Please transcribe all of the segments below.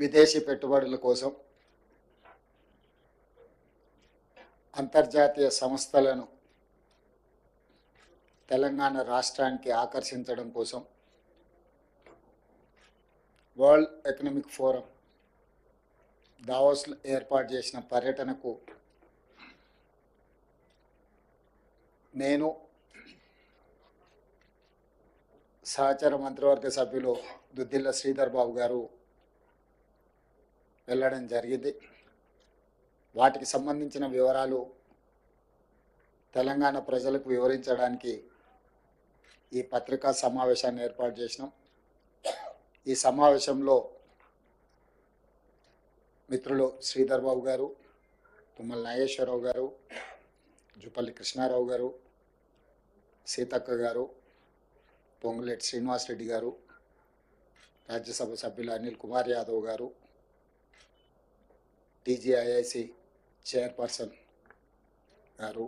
విదేశీ పెట్టుబడుల కోసం అంతర్జాతీయ సంస్థలను తెలంగాణ రాష్ట్రానికి ఆకర్షించడం కోసం వరల్డ్ ఎకనామిక్ ఫోరం దావోస్లో ఏర్పాటు చేసిన పర్యటనకు నేను సహచర మంత్రివర్గ సభ్యులు దుద్దిల్ల శ్రీధర్ బాబు గారు వెళ్ళడం జరిగింది. వాటికి సంబంధించిన వివరాలు తెలంగాణ ప్రజలకు వివరించడానికి ఈ పత్రికా సమావేశాన్ని ఏర్పాటు చేసినాం. ఈ సమావేశంలో మిత్రులు శ్రీధర్ బాబు గారు తుమ్మల నాగేశ్వరరావు గారు జుపల్లి కృష్ణారావు గారు సీతక్క గారు పొంగులేటి శ్రీనివాసరెడ్డి గారు రాజ్యసభ సభ్యులు అనిల్ కుమార్ యాదవ్ గారు టీజీఐఐసి చైర్పర్సన్ గారు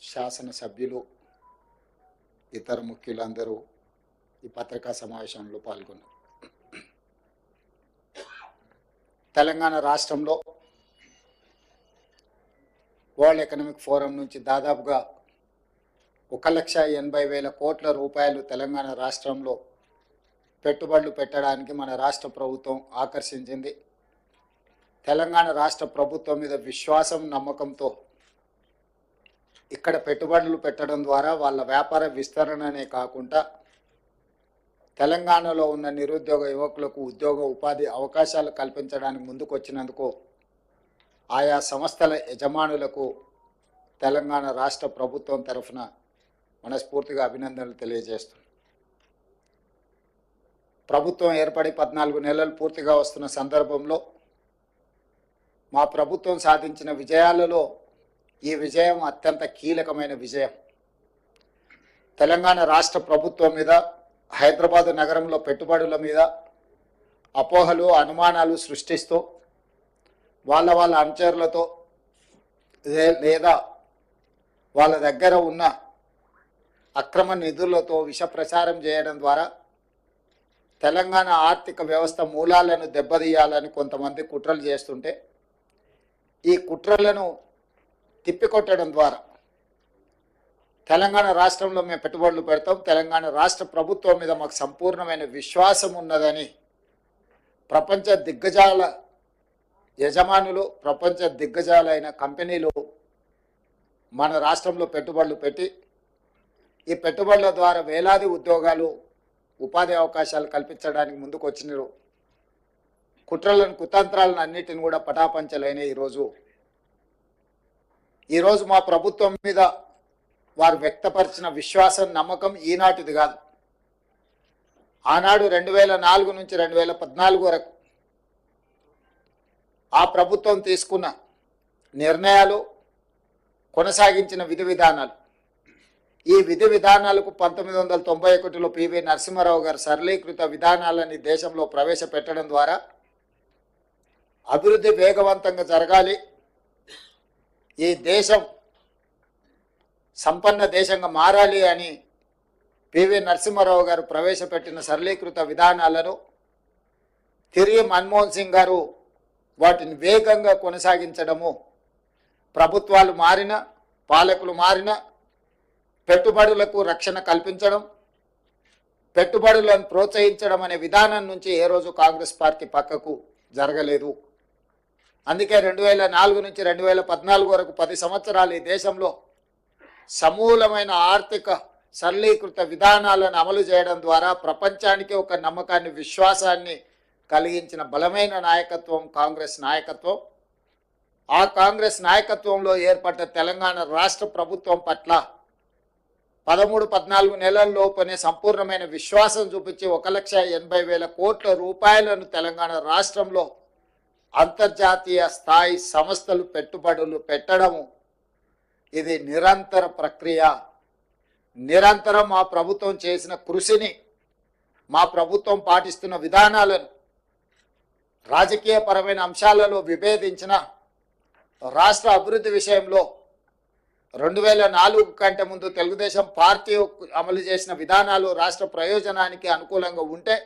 శాసనసభ్యులు ఇతర ముఖ్యులందరూ ఈ పత్రికా సమావేశంలో పాల్గొన్నారు. తెలంగాణ రాష్ట్రంలో వరల్డ్ ఎకనామిక్ ఫోరం నుంచి దాదాపుగా ఒక లక్ష ఎనభై వేల కోట్ల రూపాయలు తెలంగాణ రాష్ట్రంలో పెట్టుబడులు పెట్టడానికి మన రాష్ట్ర ప్రభుత్వం ఆకర్షించింది. తెలంగాణ రాష్ట్ర ప్రభుత్వం మీద విశ్వాసం నమ్మకంతో ఇక్కడ పెట్టుబడులు పెట్టడం ద్వారా వాళ్ళ వ్యాపార విస్తరణనే కాకుండా తెలంగాణలో ఉన్న నిరుద్యోగ యువకులకు ఉద్యోగ ఉపాధి అవకాశాలు కల్పించడానికి ముందుకు వచ్చినందుకు ఆయా సంస్థల యజమానులకు తెలంగాణ రాష్ట్ర ప్రభుత్వం తరఫున మనస్ఫూర్తిగా అభినందనలు తెలియజేస్తున్నాం. ప్రభుత్వం ఏర్పడి పద్నాలుగు నెలలు పూర్తిగా వస్తున్న సందర్భంలో మా ప్రభుత్వం సాధించిన విజయాలలో ఈ విజయం అత్యంత కీలకమైన విజయం. తెలంగాణ రాష్ట్ర ప్రభుత్వం మీద హైదరాబాద్ నగరంలో పెట్టుబడుల మీద అపోహలు అనుమానాలు సృష్టిస్తూ వాళ్ళ వాళ్ళ అనుచరులతో లే- లేదా వాళ్ళ దగ్గర ఉన్న అక్రమ నిధులతో విష ప్రచారం చేయడం ద్వారా తెలంగాణ ఆర్థిక వ్యవస్థ మూలాలను దెబ్బతీయాలని కొంతమంది కుట్రలు చేస్తుంటే ఈ కుట్రలను తిప్పికొట్టడం ద్వారా తెలంగాణ రాష్ట్రంలో మేము పెట్టుబడులు పెడతాం. తెలంగాణ రాష్ట్ర ప్రభుత్వం మీద మాకు సంపూర్ణమైన విశ్వాసం ఉన్నదని ప్రపంచ దిగ్గజాల యజమానులు ప్రపంచ దిగ్గజాలైన కంపెనీలు మన రాష్ట్రంలో పెట్టుబడులు పెట్టి ఈ పెట్టుబడుల ద్వారా వేలాది ఉద్యోగాలు ఉపాధి అవకాశాలు కల్పించడానికి ముందుకు వచ్చినారు కుట్రలను కుతంత్రాలను అన్నిటిని కూడా పటాపంచలైన ఈరోజు ఈరోజు మా ప్రభుత్వం మీద వారు వ్యక్తపరిచిన విశ్వాసం నమ్మకం ఈనాటిది కాదు. ఆనాడు రెండు వేల నాలుగు నుంచి రెండు వేల పద్నాలుగు వరకు ఆ ప్రభుత్వం తీసుకున్న నిర్ణయాలు కొనసాగించిన విధి విధానాలు. ఈ విధి విధానాలకు పంతొమ్మిది వందల తొంభై ఒకటిలో పివి నరసింహారావు గారు సరళీకృత విధానాలని దేశంలో ప్రవేశపెట్టడం ద్వారా అభివృద్ధి వేగవంతంగా జరగాలి. ఈ దేశం సంపన్న దేశంగా మారాలి అని పివి నరసింహారావు గారు ప్రవేశపెట్టిన సరళీకృత విధానాలను తిరిగి మన్మోహన్ సింగ్ గారు వాటిని వేగంగా కొనసాగించడము ప్రభుత్వాలు మారిన పాలకులు మారిన పెట్టుబడులకు రక్షణ కల్పించడం పెట్టుబడులను ప్రోత్సహించడం అనే విధానం నుంచి ఏ రోజు కాంగ్రెస్ పార్టీ పక్కకు జరగలేదు. అందుకే రెండు వేల నాలుగు నుంచి రెండు వేల పద్నాలుగు వరకు పది సంవత్సరాలు ఈ దేశంలో సమూలమైన ఆర్థిక సరళీకృత విధానాలను అమలు చేయడం ద్వారా ప్రపంచానికి ఒక నమ్మకాన్ని విశ్వాసాన్ని కలిగించిన బలమైన నాయకత్వం కాంగ్రెస్ నాయకత్వం. ఆ కాంగ్రెస్ నాయకత్వంలో ఏర్పడ్డ తెలంగాణ రాష్ట్ర ప్రభుత్వం పట్ల పదమూడు పద్నాలుగు నెలల్లోపనే సంపూర్ణమైన విశ్వాసం చూపించి ఒక లక్ష ఎనభై వేల కోట్ల రూపాయలను తెలంగాణ రాష్ట్రంలో అంతర్జాతీయ స్థాయి సంస్థలు పెట్టుబడులు పెట్టడము ఇది నిరంతర ప్రక్రియ. నిరంతరం మా ప్రభుత్వం చేసిన కృషిని మా ప్రభుత్వం పాటిస్తున్న విధానాలను రాజకీయపరమైన అంశాలలో విభేదించిన రాష్ట్ర అభివృద్ధి విషయంలో రెండు వేల నాలుగు కంటే ముందు తెలుగుదేశం పార్టీ అమలు చేసిన విధానాలు రాష్ట్ర ప్రయోజనానికి అనుకూలంగా ఉంటే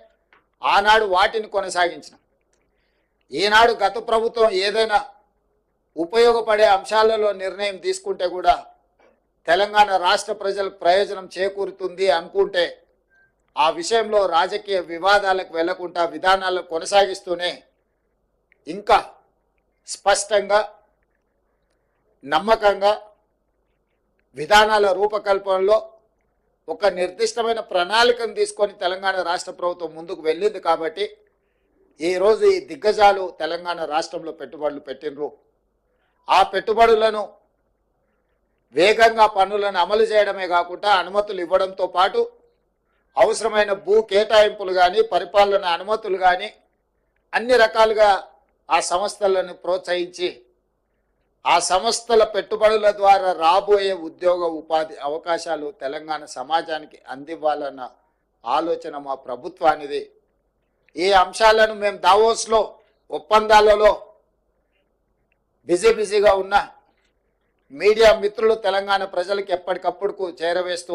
ఆనాడు వాటిని కొనసాగించిన. ఈనాడు గత ప్రభుత్వం ఏదైనా ఉపయోగపడే అంశాలలో నిర్ణయం తీసుకుంటే కూడా తెలంగాణ రాష్ట్ర ప్రజలకు ప్రయోజనం చేకూరుతుంది అనుకుంటే ఆ విషయంలో రాజకీయ వివాదాలకు వెళ్ళకుండా విధానాలను కొనసాగిస్తూనే ఇంకా స్పష్టంగా నమ్మకంగా విధానాల రూపకల్పనలో ఒక నిర్దిష్టమైన ప్రణాళికను తీసుకొని తెలంగాణ రాష్ట్ర ప్రభుత్వం ముందుకు వెళ్ళింది కాబట్టి ఈరోజు ఈ దిగ్గజాలు తెలంగాణ రాష్ట్రంలో పెట్టుబడులు పెట్టినరు ఆ పెట్టుబడులను వేగంగా పనులను అమలు చేయడమే కాకుండా అనుమతులు ఇవ్వడంతో పాటు అవసరమైన భూ కేటాయింపులు కానీ పరిపాలన అనుమతులు కానీ అన్ని రకాలుగా ఆ సంస్థలను ప్రోత్సహించి ఆ సంస్థల పెట్టుబడుల ద్వారా రాబోయే ఉద్యోగ ఉపాధి అవకాశాలు తెలంగాణ సమాజానికి అందివ్వాలన్న ఆలోచన మా ప్రభుత్వానిది. ఈ అంశాలను మేము దావోస్లో ఒప్పందాలలో బిజీ బిజీగా ఉన్న మీడియా మిత్రులు తెలంగాణ ప్రజలకు ఎప్పటికప్పుడు చేరవేస్తూ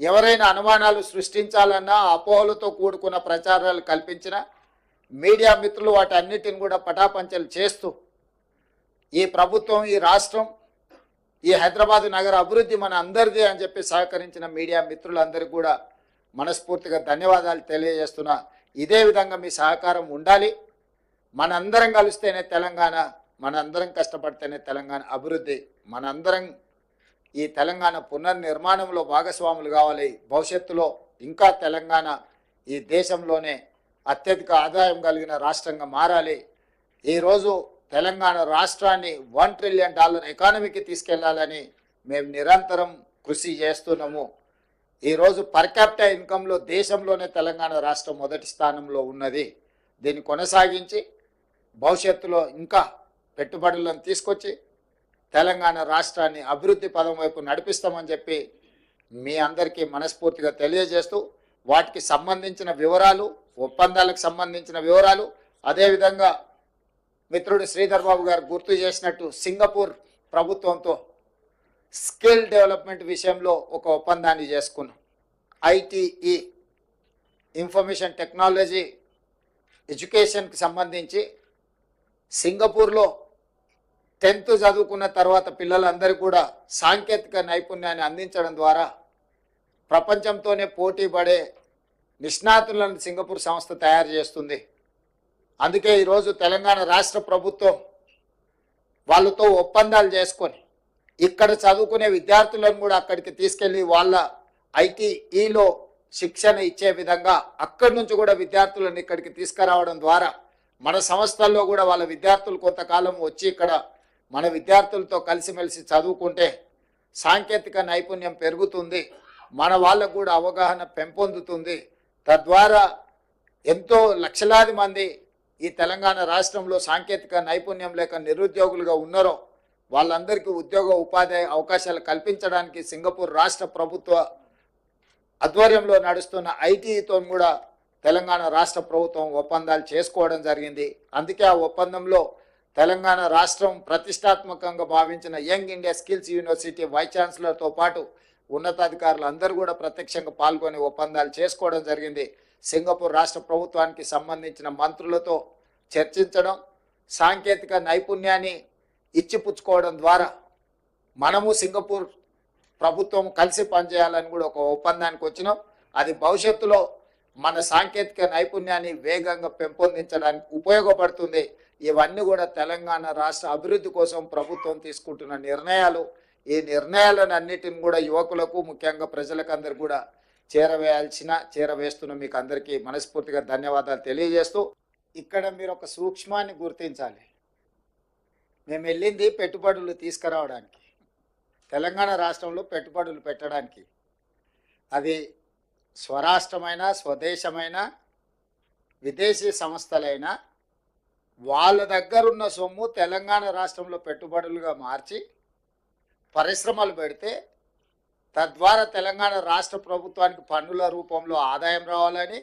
ఎవరైనా అనుమానాలు సృష్టించాలన్నా అపోహలతో కూడుకున్న ప్రచారాలు కల్పించిన మీడియా మిత్రులు వాటి అన్నిటిని కూడా పటాపంచలు చేస్తూ ఈ ప్రభుత్వం ఈ రాష్ట్రం ఈ హైదరాబాద్ నగర అభివృద్ధి మన అందరిది అని చెప్పి సహకరించిన మీడియా మిత్రులందరికీ కూడా మనస్ఫూర్తిగా ధన్యవాదాలు తెలియజేస్తున్నా. ఇదే విధంగా మీ సహకారం ఉండాలి. మనందరం కలిస్తేనే తెలంగాణ మనందరం కష్టపడితేనే తెలంగాణ అభివృద్ధి. మనందరం ఈ తెలంగాణ పునర్నిర్మాణంలో భాగస్వాములు కావాలి. భవిష్యత్తులో ఇంకా తెలంగాణ ఈ దేశంలోనే అత్యధిక ఆదాయం కలిగిన రాష్ట్రంగా మారాలి. ఈరోజు తెలంగాణ రాష్ట్రాన్ని వన్ ట్రిలియన్ డాలర్ ఎకానమీకి తీసుకెళ్ళాలని మేము నిరంతరం కృషి చేస్తున్నాము. ఈరోజు పర్ క్యాపిటల్ ఇన్కంలో దేశంలోనే తెలంగాణ రాష్ట్రం మొదటి స్థానంలో ఉన్నది. దీన్ని కొనసాగించి భవిష్యత్తులో ఇంకా పెట్టుబడులను తీసుకొచ్చి తెలంగాణ రాష్ట్రాన్ని అభివృద్ధి పదం వైపు నడిపిస్తామని చెప్పి మీ అందరికీ మనస్ఫూర్తిగా తెలియజేస్తూ వాటికి సంబంధించిన వివరాలు ఒప్పందాలకు సంబంధించిన వివరాలు అదేవిధంగా మిత్రుడు శ్రీధర్ బాబు గారు గుర్తు చేసినట్టు సింగపూర్ ప్రభుత్వంతో స్కిల్ డెవలప్మెంట్ విషయంలో ఒక ఒప్పందాన్ని చేసుకున్నాం. ఐటీఈ ఇన్ఫర్మేషన్ టెక్నాలజీ ఎడ్యుకేషన్కి సంబంధించి సింగపూర్లో టెన్త్ చదువుకున్న తర్వాత పిల్లలందరికీ కూడా సాంకేతిక నైపుణ్యాన్ని అందించడం ద్వారా ప్రపంచంతోనే పోటీ పడే నిష్ణాతులను సింగపూర్ సంస్థ తయారు చేస్తుంది. అందుకే ఈరోజు తెలంగాణ రాష్ట్ర ప్రభుత్వం వాళ్ళతో ఒప్పందాలు చేసుకొని ఇక్కడ చదువుకునే విద్యార్థులను కూడా అక్కడికి తీసుకెళ్ళి వాళ్ళ ఐటీఈలో శిక్షణ ఇచ్చే విధంగా అక్కడి నుంచి కూడా విద్యార్థులను ఇక్కడికి తీసుకురావడం ద్వారా మన సంస్థల్లో కూడా వాళ్ళ విద్యార్థులు కొంతకాలం వచ్చి ఇక్కడ మన విద్యార్థులతో కలిసిమెలిసి చదువుకుంటే సాంకేతిక నైపుణ్యం పెరుగుతుంది మన వాళ్ళకు కూడా అవగాహన పెంపొందుతుంది. తద్వారా ఎంతో లక్షలాది మంది ఈ తెలంగాణ రాష్ట్రంలో సాంకేతిక నైపుణ్యం లేక నిరుద్యోగులుగా ఉన్నారో వాళ్ళందరికీ ఉద్యోగ ఉపాధి అవకాశాలు కల్పించడానికి సింగపూర్ రాష్ట్ర ప్రభుత్వ ఆధ్వర్యంలో నడుస్తున్న ఐటీతో కూడా తెలంగాణ రాష్ట్ర ప్రభుత్వం ఒప్పందాలు చేసుకోవడం జరిగింది. అందుకే ఆ ఒప్పందంలో తెలంగాణ రాష్ట్రం ప్రతిష్టాత్మకంగా భావించిన young India skills university vice ఛాన్సలర్తో పాటు ఉన్నతాధికారులు అందరూ కూడా ప్రత్యక్షంగా పాల్గొని ఒప్పందాలు చేసుకోవడం జరిగింది. సింగపూర్ రాష్ట్ర ప్రభుత్వానికి సంబంధించిన మంత్రులతో చర్చించడం సాంకేతిక నైపుణ్యాన్ని ఇచ్చిపుచ్చుకోవడం ద్వారా మనము సింగపూర్ ప్రభుత్వం కలిసి పనిచేయాలని కూడా ఒక ఒప్పందానికి వచ్చినాం. అది భవిష్యత్తులో మన సాంకేతిక నైపుణ్యాన్ని వేగంగా పెంపొందించడానికి ఉపయోగపడుతుంది. ఇవన్నీ కూడా తెలంగాణ రాష్ట్ర అభివృద్ధి కోసం ప్రభుత్వం తీసుకుంటున్న నిర్ణయాలు. ఈ నిర్ణయాలను అన్నిటిని కూడా యువకులకు ముఖ్యంగా ప్రజలకు అందరు కూడా చేరవేయాల్సిన చేరవేస్తున్న మీకు అందరికీ మనస్ఫూర్తిగా ధన్యవాదాలు తెలియజేస్తూ ఇక్కడ మీరు ఒక సూక్ష్మాన్ని గుర్తించాలి. మేము వెళ్ళింది పెట్టుబడులు తీసుకురావడానికి. తెలంగాణ రాష్ట్రంలో పెట్టుబడులు పెట్టడానికి. అది స్వరాష్ట్రమైన స్వదేశమైన విదేశీ సంస్థలైనా వాళ్ళ దగ్గరున్న సొమ్ము తెలంగాణ రాష్ట్రంలో పెట్టుబడులుగా మార్చి పరిశ్రమలు పెడితే తద్వారా తెలంగాణ రాష్ట్ర ప్రభుత్వానికి పన్నుల రూపంలో ఆదాయం రావాలని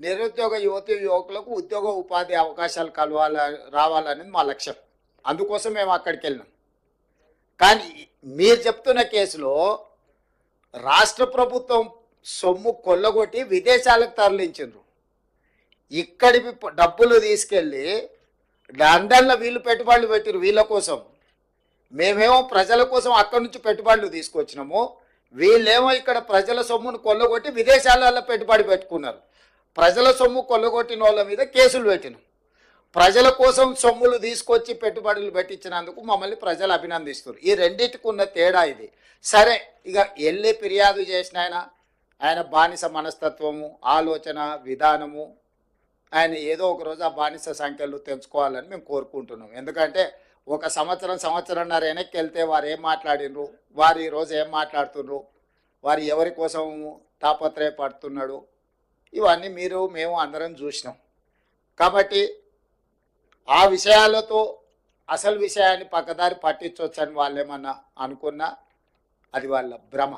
నిరుద్యోగ యువతి యువకులకు ఉద్యోగ ఉపాధి అవకాశాలు కలవాల రావాలనేది మా లక్ష్యం. అందుకోసం మేము అక్కడికి వెళ్ళినాం. కానీ మీరు చెప్తున్న కేసులో రాష్ట్ర ప్రభుత్వం సొమ్ము కొల్లగొట్టి విదేశాలకు తరలించిండ్రు. ఇక్కడి డబ్బులు తీసుకెళ్ళి లండన్లో వీళ్ళు పెట్టుబడులు పెట్టారు వీళ్ళ కోసం. మేమేమో ప్రజల కోసం అక్కడి నుంచి పెట్టుబడులు తీసుకొచ్చినాము. వీళ్ళేమో ఇక్కడ ప్రజల సొమ్మును కొల్లగొట్టి విదేశాలలో పెట్టుబడి పెట్టుకున్నారు. ప్రజల సొమ్ము కొల్లగొట్టిన వాళ్ళ మీద కేసులు పెట్టినాం. ప్రజల కోసం సొమ్ములు తీసుకొచ్చి పెట్టుబడులు పెట్టించినందుకు మమ్మల్ని ప్రజలు అభినందిస్తారు ఈ రెండింటికి ఉన్న తేడా ఇది. సరే ఇక వెళ్ళి ఫిర్యాదు చేసిన ఆయన ఆయన బానిస మనస్తత్వము ఆలోచన విధానము ఆయన ఏదో ఒక రోజు ఆ బానిస సంఖ్యలు తెంచుకోవాలని మేము కోరుకుంటున్నాం. ఎందుకంటే ఒక సంవత్సరం సంవత్సరంన్నర వెనక్కి వెళ్తే వారు ఏం మాట్లాడినరు? వారు ఈరోజు ఏం మాట్లాడుతున్నారు? వారు ఎవరి కోసం తాపత్రయపడుతున్నాడు ఇవన్నీ మీరు మేము అందరం చూసినాం. కాబట్టి ఆ విషయాలతో అసలు విషయాన్ని పక్కదారి పట్టించవచ్చని వాళ్ళు ఏమన్నా అనుకున్నా అది వాళ్ళ భ్రమ.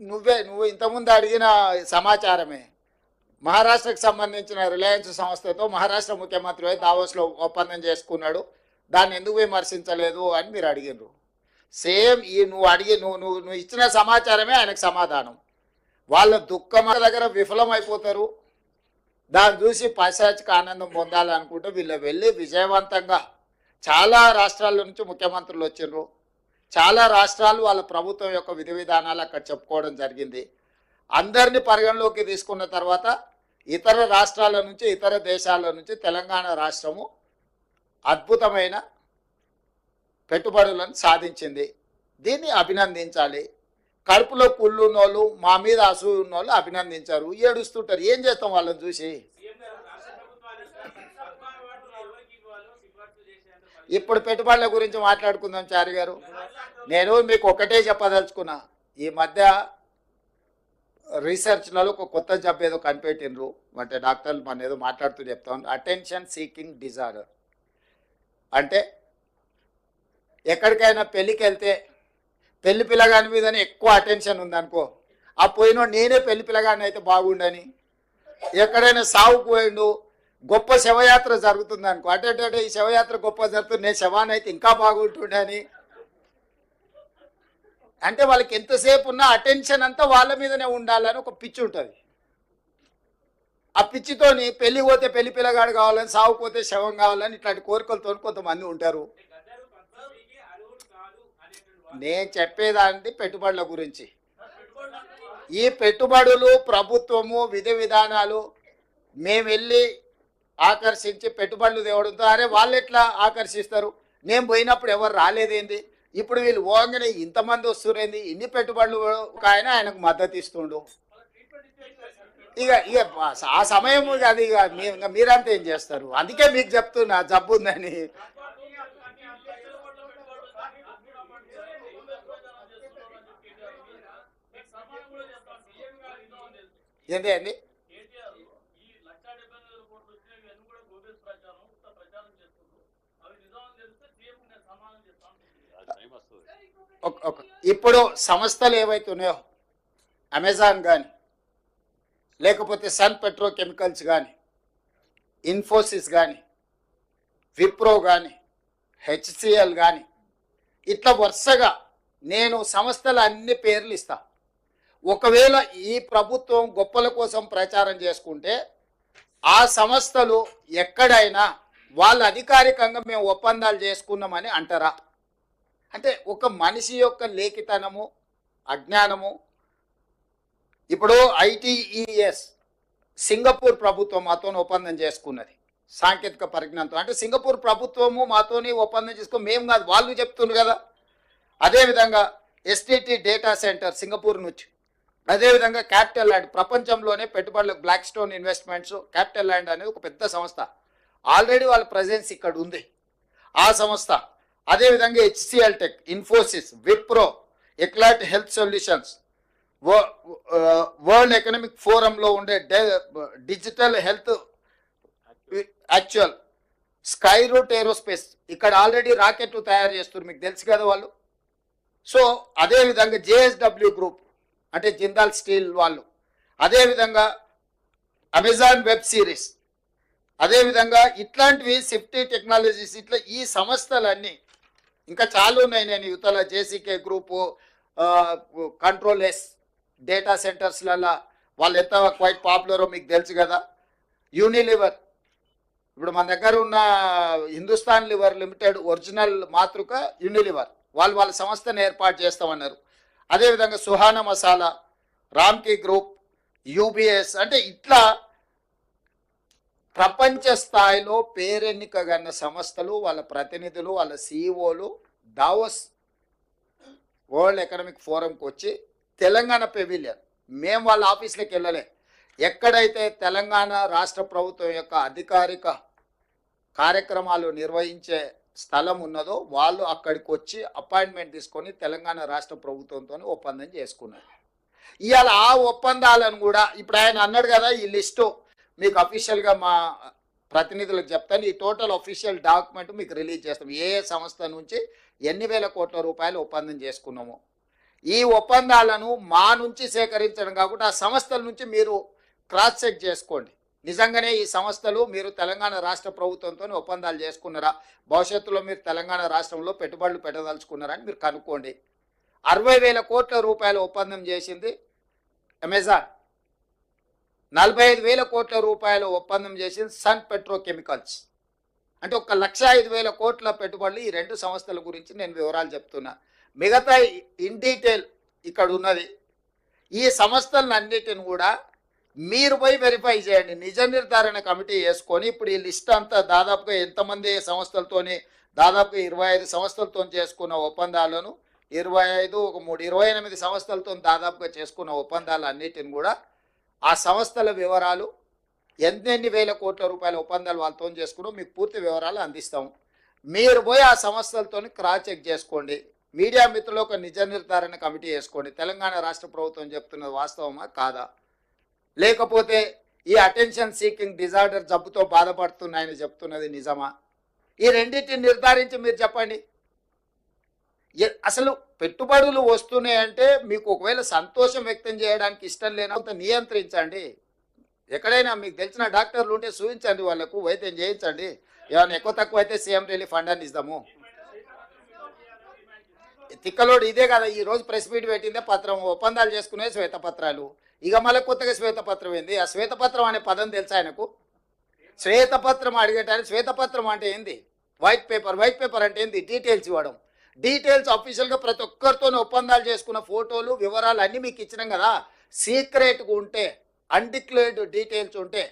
నువ్వే నువ్వు ఇంతకుముందు అడిగిన సమాచారమే. మహారాష్ట్రకు సంబంధించిన రిలయన్స్ సంస్థతో మహారాష్ట్ర ముఖ్యమంత్రి దావోస్లో ఒప్పందం చేసుకున్నాడు. దాన్ని ఎందుకు విమర్శించలేదు అని మీరు అడిగినారు సేమ్ ఈ నువ్వు అడిగి నువ్వు నువ్వు నువ్వు ఇచ్చిన సమాచారమే ఆయనకు సమాధానం. వాళ్ళ దుఃఖం దగ్గర విఫలమైపోతారు. దాన్ని చూసి పైశాచిక ఆనందం పొందాలనుకుంటే వీళ్ళు వెళ్ళి విజయవంతంగా చాలా రాష్ట్రాల నుంచి ముఖ్యమంత్రులు వచ్చిండ్రు చాలా రాష్ట్రాలు వాళ్ళ ప్రభుత్వం యొక్క విధి విధానాలు అక్కడ చెప్పుకోవడం జరిగింది. అందరినీ పరిగణలోకి తీసుకున్న తర్వాత ఇతర రాష్ట్రాల నుంచి ఇతర దేశాల నుంచి తెలంగాణ రాష్ట్రము అద్భుతమైన పెట్టుబడులను సాధించింది. దీన్ని అభినందించాలి. కడుపులో కుళ్ళు ఉన్నోళ్ళు మా మీద అసూయ ఉన్నోళ్ళు అభినందించారు. ఏడుస్తుంటారు. ఏం చేస్తాం వాళ్ళని చూసి? ఇప్పుడు పెట్టుబడుల గురించి మాట్లాడుకుందాం చారి గారు నేను మీకు ఒకటే చెప్పదలుచుకున్నా. ఈ మధ్య రీసెర్చ్లలో ఒక కొత్త జబ్బు ఏదో కనిపెట్టిండ్రు. అంటే డాక్టర్లు మన ఏదో మాట్లాడుతూ చెప్తాం. అటెన్షన్ సీకింగ్ డిజార్డర్ అంటే ఎక్కడికైనా పెళ్ళికి వెళ్తే పెళ్ళి పిల్లగాని మీదనే ఎక్కువ అటెన్షన్ ఉందనుకో ఆ పోయిన నేనే పెళ్ళి పిల్లగాని అయితే బాగుండని ఎక్కడైనా సాగు పోయిండు గొప్ప శవయాత్ర జరుగుతుంది అనుకో అటే అటే ఈ శవయాత్ర గొప్ప జరుగుతుంది నేను శవాన్ని అయితే ఇంకా బాగుంటుండని అంటే వాళ్ళకి ఎంతసేపు ఉన్న అటెన్షన్ అంతా వాళ్ళ మీదనే ఉండాలని ఒక పిచ్చి ఉంటుంది. ఆ పిచ్చితోని పెళ్ళి పోతే పెళ్ళి పిల్లగాడు కావాలని సాగు పోతే శవం కావాలని ఇట్లాంటి కోరికలతో కొంతమంది ఉంటారు. నేను చెప్పేదాన్ని పెట్టుబడుల గురించి. ఈ పెట్టుబడులు ప్రభుత్వము విధి విధానాలు మేము వెళ్ళి ఆకర్షించి పెట్టుబడులు తేవడంతో అరే వాళ్ళు ఎట్లా ఆకర్షిస్తారు? నేను పోయినప్పుడు ఎవరు రాలేదేంది? ఇప్పుడు వీళ్ళు పోగానే ఇంతమంది వస్తురేంది? ఇన్ని పెట్టుబడులు ఒక ఆయన ఆయనకు మద్దతు ఇస్తుండు. ఇక ఇక ఆ సమయం అది ఇక మీ- మీరంతా ఏం చేస్తారు? అందుకే మీకు చెప్తున్నా జబ్బు ఉందని. ఏంటి అండి? ఒక- ఒక ఇప్పుడు సంస్థలు ఏవైతే ఉన్నాయో అమెజాన్ కానీ లేకపోతే సన్ పెట్రోకెమికల్స్ కానీ ఇన్ఫోసిస్ కానీ విప్రో కానీ హెచ్సిఎల్ కానీ ఇట్లా వరుసగా నేను సంస్థల అన్ని పేర్లు ఇస్తా. ఒకవేళ ఈ ప్రభుత్వం గొప్పల కోసం ప్రచారం చేసుకుంటే ఆ సంస్థలు ఎక్కడైనా వాళ్ళు అధికారికంగా మేము ఒప్పందాలు చేసుకున్నామని అంటారా? అంటే ఒక మనిషి యొక్క లేఖితనము అజ్ఞానము. ఇప్పుడు ఐటీఈఎస్ సింగపూర్ ప్రభుత్వం మాతో ఒప్పందం చేసుకున్నది. సాంకేతిక పరిజ్ఞానంతో. అంటే సింగపూర్ ప్రభుత్వము మాతోని ఒప్పందం చేసుకుని మేము కాదు వాళ్ళు చెప్తున్నారు కదా. అదేవిధంగా ఎస్టిటి డేటా సెంటర్ సింగపూర్ నుంచి. అదేవిధంగా క్యాపిటల్ ల్యాండ్ ప్రపంచంలోనే పెట్టుబడులకు black stone investments capital land అనేది ఒక పెద్ద సంస్థ. ఆల్రెడీ వాళ్ళ ప్రజెన్స్ ఇక్కడ ఉంది. ఆ సంస్థ అదేవిధంగా HCL tech Infosys Wipro Eclat health solutions world economic ఫోరంలో ఉండే digital health actual sky root aerospace ఇక్కడ ఆల్రెడీ రాకెట్లు తయారు చేస్తున్నారు మీకు తెలుసు కదా వాళ్ళు. సో అదేవిధంగా జేఎస్డబ్ల్యూ గ్రూప్ అంటే జిందాల్ స్టీల్ వాళ్ళు. అదేవిధంగా అమెజాన్ వెబ్ సిరీస్ అదేవిధంగా ఇట్లాంటివి సేఫ్టీ టెక్నాలజీస్ ఇట్లా ఈ సంస్థలన్నీ ఇంకా చాలా ఉన్నాయి నేను యువతల JCK group control S data సెంటర్స్లలో వాళ్ళు ఎంత క్వైట్ పాపులరో మీకు తెలుసు కదా. యూనిలివర్ ఇప్పుడు మన దగ్గర ఉన్న హిందుస్థాన్ లివర్ లిమిటెడ్ ఒరిజినల్ మాతృక యూనిలివర్. వాళ్ళు వాళ్ళ సంస్థను ఏర్పాటు చేస్తామన్నారు. అదేవిధంగా సుహానా మసాలా రామ్కి గ్రూప్ యూబిఎస్ అంటే ఇట్లా ప్రపంచ స్థాయిలో పేరెన్నికగన్న సంస్థలు వాళ్ళ ప్రతినిధులు వాళ్ళ సీఈఓలు దావోస్ వరల్డ్ ఎకనామిక్ ఫోరంకి వచ్చి తెలంగాణ పెవిలియన్. మేము వాళ్ళ ఆఫీస్లోకి వెళ్ళలే. ఎక్కడైతే తెలంగాణ రాష్ట్ర ప్రభుత్వం యొక్క అధికారిక కార్యక్రమాలు నిర్వహించే స్థలం ఉన్నదో వాళ్ళు అక్కడికి వచ్చి అపాయింట్మెంట్ తీసుకొని తెలంగాణ రాష్ట్ర ప్రభుత్వంతో ఒప్పందం చేసుకున్నారు. ఇవాళ ఆ ఒప్పందాలను కూడా ఇప్పుడు ఆయన అన్నాడు కదా ఈ లిస్టు మీకు అఫీషియల్గా మా ప్రతినిధులకు చెప్తాను. ఈ టోటల్ అఫీషియల్ డాక్యుమెంట్ మీకు రిలీజ్ చేస్తాం. ఏ సంస్థ నుంచి ఎన్ని వేల కోట్ల రూపాయలు ఒప్పందం చేసుకున్నాము. ఈ ఒప్పందాలను మా నుంచి సేకరించడం కాకుండా ఆ సంస్థల నుంచి మీరు క్రాస్ చెక్ చేసుకోండి. నిజంగానే ఈ సంస్థలు మీరు తెలంగాణ రాష్ట్ర ప్రభుత్వంతో ఒప్పందాలు చేసుకున్నారా? భవిష్యత్తులో మీరు తెలంగాణ రాష్ట్రంలో పెట్టుబడులు పెట్టదలుచుకున్నారా అని మీరు కనుక్కోండి. అరవై వేల కోట్ల రూపాయల ఒప్పందం చేసింది అమెజాన్. నలభై ఐదు వేల కోట్ల రూపాయల ఒప్పందం చేసింది సన్ పెట్రోకెమికల్స్. అంటే ఒక లక్ష ఐదు వేల కోట్ల పెట్టుబడులు ఈ రెండు సంస్థల గురించి నేను వివరాలు చెప్తున్నా. మిగతా ఇన్ డీటెయిల్ ఇక్కడ ఉన్నది. ఈ సంస్థలన్నిటిని కూడా మీరు పోయి వెరిఫై చేయండి. నిజ నిర్ధారణ కమిటీ వేసుకొని ఇప్పుడు ఈ లిస్ట్ అంతా దాదాపుగా ఎంతమంది సంస్థలతోని దాదాపుగా ఇరవై ఐదు సంస్థలతో చేసుకున్న ఒప్పందాలను ఇరవై ఐదు ఒక మూడు ఇరవై ఎనిమిది సంస్థలతో దాదాపుగా చేసుకున్న ఒప్పందాలు అన్నిటిని కూడా ఆ సంస్థల వివరాలు ఎన్నెన్ని వేల కోట్ల రూపాయల ఒప్పందాలు వాళ్ళతో చేసుకున్నాం మీకు పూర్తి వివరాలు అందిస్తాం. మీరు పోయి ఆ సంస్థలతో క్రాస్ చెక్ చేసుకోండి. మీడియా మిత్రులు ఒక నిజ నిర్ధారణ కమిటీ వేసుకోండి. తెలంగాణ రాష్ట్ర ప్రభుత్వం చెప్తున్నది వాస్తవమా కాదా? లేకపోతే ఈ అటెన్షన్ సీకింగ్ డిజార్డర్ జబ్బుతో బాధపడుతున్నాయని చెప్తున్నది నిజమా? ఈ రెండింటిని నిర్ధారించి మీరు చెప్పండి. అసలు పెట్టుబడులు వస్తున్నాయంటే మీకు ఒకవేళ సంతోషం వ్యక్తం చేయడానికి ఇష్టం లేనంత నియంత్రించండి. ఎక్కడైనా మీకు తెలిసిన డాక్టర్లు ఉంటే చూపించండి వాళ్ళకు వైద్యం చేయించండి. ఏమైనా ఎక్కువ తక్కువ అయితే సీఎం రిలీఫ్ ఫండ్ అని ఇద్దాము తిక్కలోడు ఇదే కదా ఈ రోజు ప్రెస్ మీట్ పెట్టిందే పత్రం ఒప్పందాలు చేసుకునే శ్వేతపత్రాలు. ఇక మళ్ళీ కొత్తగా శ్వేతపత్రం ఏంది? ఆ శ్వేతపత్రం అనే పదం తెలుసా ఆయనకు? శ్వేతపత్రం అడిగేటానికి శ్వేతపత్రం అంటే ఏంది? వైట్ పేపర్ వైట్ పేపర్ అంటే ఏంది? డీటెయిల్స్ ఇవ్వడం. డీటెయిల్స్ అఫీషియల్గా ప్రతి ఒక్కరితో ఒప్పందాలు చేసుకున్న ఫోటోలు వివరాలు అన్నీ మీకు ఇచ్చినాం కదా. సీక్రెట్గా ఉంటే అన్డిక్లేర్డ్ డీటెయిల్స్ ఉంటే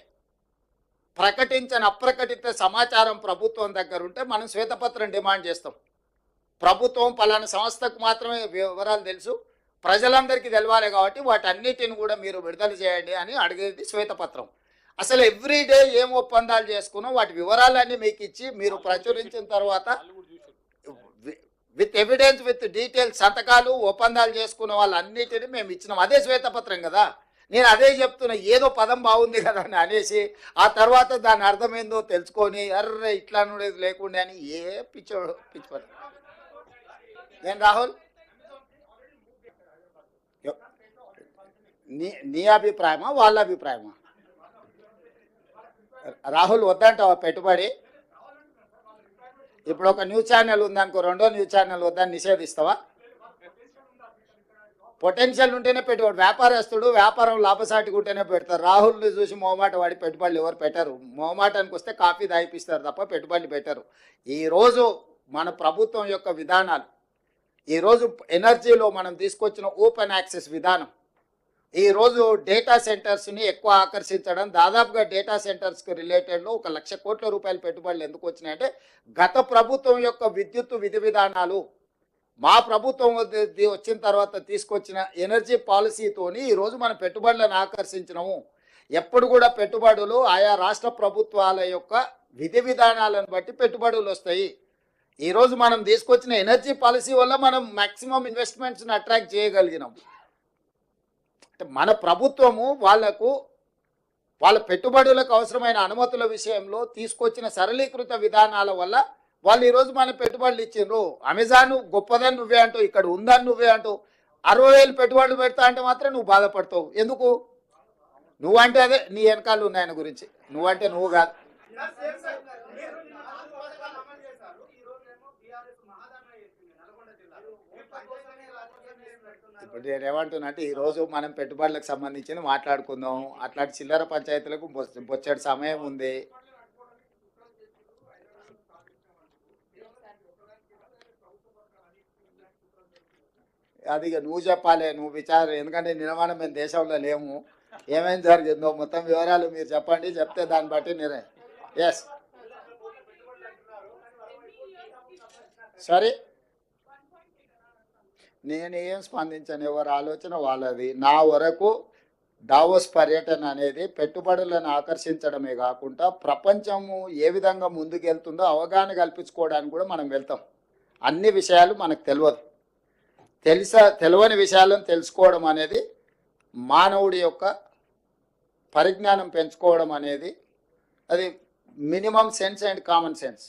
ప్రకటించని అప్రకటిత సమాచారం ప్రభుత్వం దగ్గర ఉంటే మనం శ్వేతపత్రం డిమాండ్ చేస్తాం. ప్రభుత్వం పలానా సంస్థకు మాత్రమే వివరాలు తెలుసు. ప్రజలందరికీ తెలవాలి కాబట్టి వాటన్నిటిని కూడా మీరు విడుదల చేయండి అని అడిగేది శ్వేతపత్రం. అసలు ఎవ్రీడే ఏం ఒప్పందాలు చేసుకున్నాం వాటి వివరాలన్నీ మీకు ఇచ్చి మీరు ప్రచురించిన తర్వాత విత్ ఎవిడెన్స్ విత్ డీటెయిల్స్ సంతకాలు ఒప్పందాలు చేసుకున్న వాళ్ళన్నిటిని మేము ఇచ్చినాం. అదే శ్వేతపత్రం కదా. నేను అదే చెప్తున్నా ఏదో పదం బాగుంది కదా అని అనేసి ఆ తర్వాత దాని అర్థమైందో తెలుసుకొని అర్రే ఇట్లా అనేది లేకుండా అని ఏ పిచ్చోడు పిచ్చిపోడు ఏం రాహుల్? నీ నీ అభిప్రాయమా వాళ్ళ అభిప్రాయమా? రాహుల్ వద్దంటావా పెట్టుబడి? ఇప్పుడు ఒక న్యూస్ ఛానల్ ఉందనుకో రెండో న్యూస్ ఛానల్ వద్దని నిషేధిస్తావా? పొటెన్షియల్ ఉంటేనే పెట్టుబడి వ్యాపారస్తుడు వ్యాపారం లాభసాటికి ఉంటేనే పెడతారు. రాహుల్ని చూసి మోమాట వాడి పెట్టుబడులు ఎవరు పెట్టరు. మోమాటానికి వస్తే కాఫీ దాయిపిస్తారు తప్ప పెట్టుబడులు పెట్టరు. ఈరోజు మన ప్రభుత్వం యొక్క విధానాలు ఈరోజు ఎనర్జీలో మనం తీసుకొచ్చిన ఓపెన్ యాక్సెస్ విధానం ఈరోజు డేటా సెంటర్స్ని ఎక్కువ ఆకర్షించడం దాదాపుగా డేటా సెంటర్స్కి రిలేటెడ్లో ఒక లక్ష కోట్ల రూపాయల పెట్టుబడులు ఎందుకు వచ్చినాయంటే గత ప్రభుత్వం యొక్క విద్యుత్ విధి విధానాలు మా ప్రభుత్వం వచ్చిన తర్వాత తీసుకొచ్చిన ఎనర్జీ పాలసీతోని ఈరోజు మన పెట్టుబడులను ఆకర్షించినాము. ఎప్పుడు కూడా పెట్టుబడులు ఆయా రాష్ట్ర ప్రభుత్వాల యొక్క విధి విధానాలను బట్టి పెట్టుబడులు వస్తాయి. ఈరోజు మనం తీసుకొచ్చిన ఎనర్జీ పాలసీ వల్ల మనం మ్యాక్సిమం ఇన్వెస్ట్మెంట్స్ని అట్రాక్ట్ చేయగలిగినాం. అంటే మన ప్రభుత్వము వాళ్ళకు వాళ్ళ పెట్టుబడులకు అవసరమైన అనుమతుల విషయంలో తీసుకొచ్చిన సరళీకృత విధానాల వల్ల వాళ్ళు ఈరోజు మన పెట్టుబడులు ఇచ్చిండ్రు. అమెజాన్ గొప్పదని నువ్వే అంటూ ఇక్కడ ఉందని నువ్వే అంటూ అరవై వేలు పెట్టుబడులు పెడతా అంటే మాత్రం నువ్వు బాధపడతావు. ఎందుకు? నువ్వంటే అదే నీ వెనకాల ఉన్నాయి ఆయన గురించి. నువ్వంటే నువ్వు కాదు సార్, సార్, మీరు నిన్న నాలుగు పథకాలు అమలు చేశారు. ఈ రోజు ఏమో బీఆర్ఎస్ మహాదానం చేసింది నల్గొండ జిల్లాలో. ఎప్పటి కోసమే రాజకీయం చేసి పెడుతున్నారు. ఇప్పుడు నేను ఏమంటున్నా అంటే ఈరోజు మనం పెట్టుబడులకు సంబంధించి మాట్లాడుకుందాం. అట్లాంటి చిల్లర పంచాయతీలకు బొచ్చడి సమయం ఉంది. అది ఇక నువ్వు చెప్పాలి నువ్వు విచారం. ఎందుకంటే నిర్మాణం మేము దేశంలో లేము. ఏమేమి జరిగిందో మొత్తం వివరాలు మీరు చెప్పండి. చెప్తే దాన్ని బట్టి నిర్ణయం. ఎస్ సరే నేను ఏం స్పందించను? ఎవరి ఆలోచన వాళ్ళది. నా వరకు డావోస్ పర్యటన అనేది పెట్టుబడులను ఆకర్షించడమే కాకుండా ప్రపంచము ఏ విధంగా ముందుకెళ్తుందో అవగాహన కల్పించుకోవడానికి కూడా మనం వెళ్తాం. అన్ని విషయాలు మనకు తెలియదు. తెలుసా? తెలియని విషయాలను తెలుసుకోవడం అనేది మానవుడి యొక్క పరిజ్ఞానం పెంచుకోవడం అనేది అది minimum sense and common sense.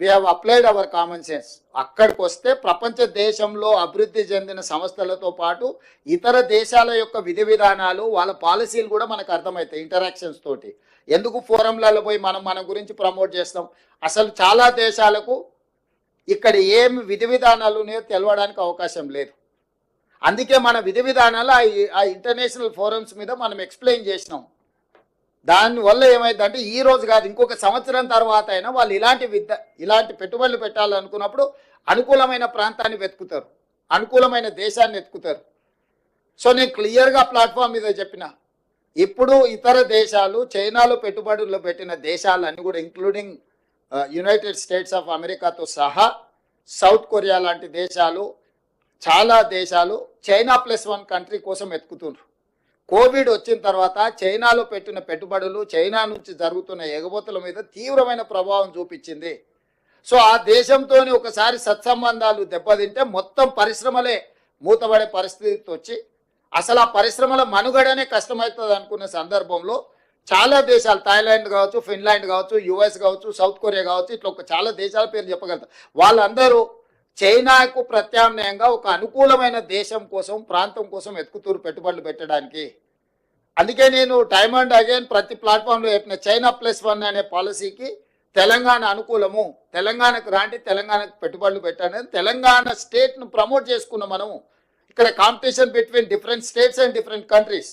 We have applied our common sense అక్కడికి వస్తే ప్రపంచ దేశంలో అభివృద్ధి చెందిన సంస్థలతో పాటు ఇతర దేశాల యొక్క విధి విధానాలు వాళ్ళ పాలసీలు కూడా మనకు అర్థమవుతాయి ఇంటరాక్షన్స్ తోటి. ఎందుకు ఫోరంలలో పోయి మనం మన గురించి ప్రమోట్ చేస్తాం? అసలు చాలా దేశాలకు ఇక్కడ ఏమి విధి విధానాలు ఉన్నాయో తెలవడానికి అవకాశం లేదు. అందుకే మన విధి విధానాలు ఆ ఆ ఇంటర్నేషనల్ ఫోరమ్స్ మీద మనం ఎక్స్ప్లెయిన్ చేసినాం. దానివల్ల ఏమైందంటే ఈ రోజు కాదు ఇంకొక సంవత్సరం తర్వాత అయినా వాళ్ళు ఇలాంటి విద్య ఇలాంటి పెట్టుబడులు పెట్టాలనుకున్నప్పుడు అనుకూలమైన ప్రాంతాన్ని వెతుకుతారు. అనుకూలమైన దేశాన్ని వెతుకుతారు. సో నేను క్లియర్గా ప్లాట్ఫామ్ మీద చెప్పిన ఇప్పుడు ఇతర దేశాలు చైనాలో పెట్టుబడులు పెట్టిన దేశాలన్నీ కూడా ఇంక్లూడింగ్ యునైటెడ్ స్టేట్స్ ఆఫ్ అమెరికాతో సహా సౌత్ కొరియా లాంటి దేశాలు చాలా దేశాలు చైనా ప్లస్ వన్ కంట్రీ కోసం వెతుకుతున్నారు కోవిడ్ వచ్చిన తర్వాత చైనాలో పెట్టిన పెట్టుబడులు చైనా నుంచి జరుగుతున్న ఎగబోతుల మీద తీవ్రమైన ప్రభావం చూపించింది. సో ఆ దేశంతోని ఒకసారి సత్సంబంధాలు దెబ్బతింటే మొత్తం పరిశ్రమలే మూతపడే పరిస్థితి వచ్చి అసలు ఆ పరిశ్రమల మనుగడనే కష్టమవుతుంది అనుకున్న సందర్భంలో చాలా దేశాలు థాయిలాండ్ కావచ్చు ఫిన్లాండ్ కావచ్చు యుఎస్ కావచ్చు సౌత్ కొరియా కావచ్చు ఇట్లా ఒక చాలా దేశాల పేరు చెప్పగలుగుతారు. వాళ్ళందరూ చైనాకు ప్రత్యామ్నాయంగా ఒక అనుకూలమైన దేశం కోసం ప్రాంతం కోసం ఎత్తుకుతూరు పెట్టుబడులు పెట్టడానికి. అందుకే నేను టైమ్ అండ్ అగైన్ ప్రతి ప్లాట్ఫామ్లో చెప్పిన చైనా ప్లస్ వన్ అనే పాలసీకి తెలంగాణ అనుకూలము. తెలంగాణకు రాండి తెలంగాణకు పెట్టుబడులు పెట్టాను తెలంగాణ స్టేట్ను ప్రమోట్ చేసుకున్నాం మనము. ఇక్కడ competition between different states and different countries.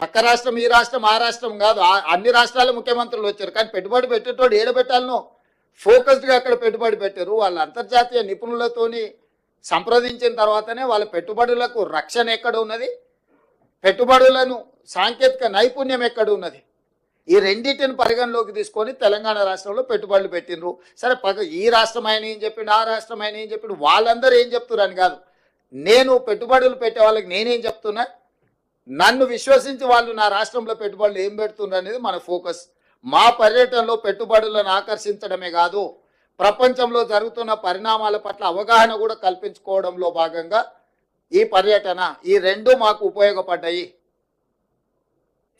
పక్క రాష్ట్రం ఈ రాష్ట్రం ఆ రాష్ట్రం కాదు. అన్ని రాష్ట్రాల ముఖ్యమంత్రులు వచ్చారు. కానీ పెట్టుబడి పెట్టేటోడు ఏడబెట్టాలనో ఫోకస్డ్గా అక్కడ పెట్టుబడి పెట్టారు. వాళ్ళ అంతర్జాతీయ నిపుణులతోని సంప్రదించిన తర్వాతనే వాళ్ళ పెట్టుబడులకు రక్షణ ఎక్కడ ఉన్నది? పెట్టుబడులను సాంకేతిక నైపుణ్యం ఎక్కడ ఉన్నది? ఈ రెండింటిని పరిగణలోకి తీసుకొని తెలంగాణ రాష్ట్రంలో పెట్టుబడులు పెట్టినరు సరే పగ ఈ రాష్ట్రం ఆయన ఏం చెప్పిండు? ఆ రాష్ట్రం ఆయన ఏం చెప్పిండు? వాళ్ళందరూ ఏం చెప్తున్నారు కాదు. నేను పెట్టుబడులు పెట్టే వాళ్ళకి నేనేం చెప్తున్నా? నన్ను విశ్వసించి వాళ్ళు నా రాష్ట్రంలో పెట్టుబడులు ఏం పెడుతున్నారు అనేది మన ఫోకస్. మా పర్యటనలో పెట్టుబడులను ఆకర్షించడమే కాదు ప్రపంచంలో జరుగుతున్న పరిణామాల పట్ల అవగాహన కూడా కల్పించుకోవడంలో భాగంగా ఈ పర్యటన ఈ రెండు మాకు ఉపయోగపడ్డాయి.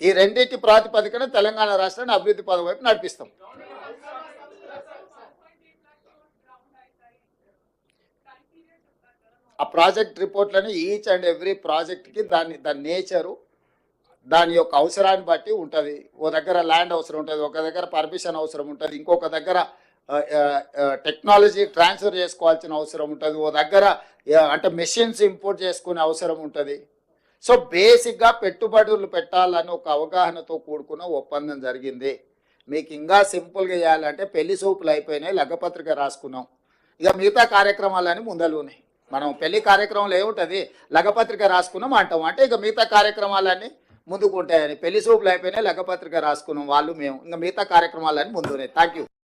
ఈ రెండింటి ప్రాతిపదికన తెలంగాణ రాష్ట్రాన్ని అభివృద్ధి పదం వైపు నడిపిస్తాం. ఆ ప్రాజెక్ట్ రిపోర్ట్లని ఈచ్ అండ్ ఎవ్రీ ప్రాజెక్ట్కి దాని దాని నేచరు. దాని యొక్క అవసరాన్ని బట్టి ఉంటుంది. ఓ దగ్గర ల్యాండ్ అవసరం ఉంటుంది ఒక దగ్గర పర్మిషన్ అవసరం ఉంటుంది ఇంకొక దగ్గర టెక్నాలజీ ట్రాన్స్ఫర్ చేసుకోవాల్సిన అవసరం ఉంటుంది ఓ దగ్గర అంటే మెషిన్స్ ఇంపోర్ట్ చేసుకునే అవసరం ఉంటుంది. సో బేసిక్గా పెట్టుబడులు పెట్టాలని ఒక అవగాహనతో కూడుకున్న ఒప్పందం జరిగింది. మీకు ఇంకా సింపుల్గా చేయాలంటే పెళ్ళి సూపులు అయిపోయినాయి లగ్గపత్రిక రాసుకున్నాం. ఇక మిగతా కార్యక్రమాలని ముందలు ఉన్నాయి మనం పెళ్ళి కార్యక్రమంలో ఏముంటుంది? లగపత్రిక రాసుకున్నాం అంటాం. అంటే ఇక మిగతా కార్యక్రమాలన్నీ ముందుకు ఉంటాయని పెళ్ళి సూపులు అయిపోయినాయి లెక్కపత్రిక రాసుకున్నాం వాళ్ళు మేము. ఇంకా మిగతా కార్యక్రమాలన్నీ ముందు ఉన్నాయి థ్యాంక్ యూ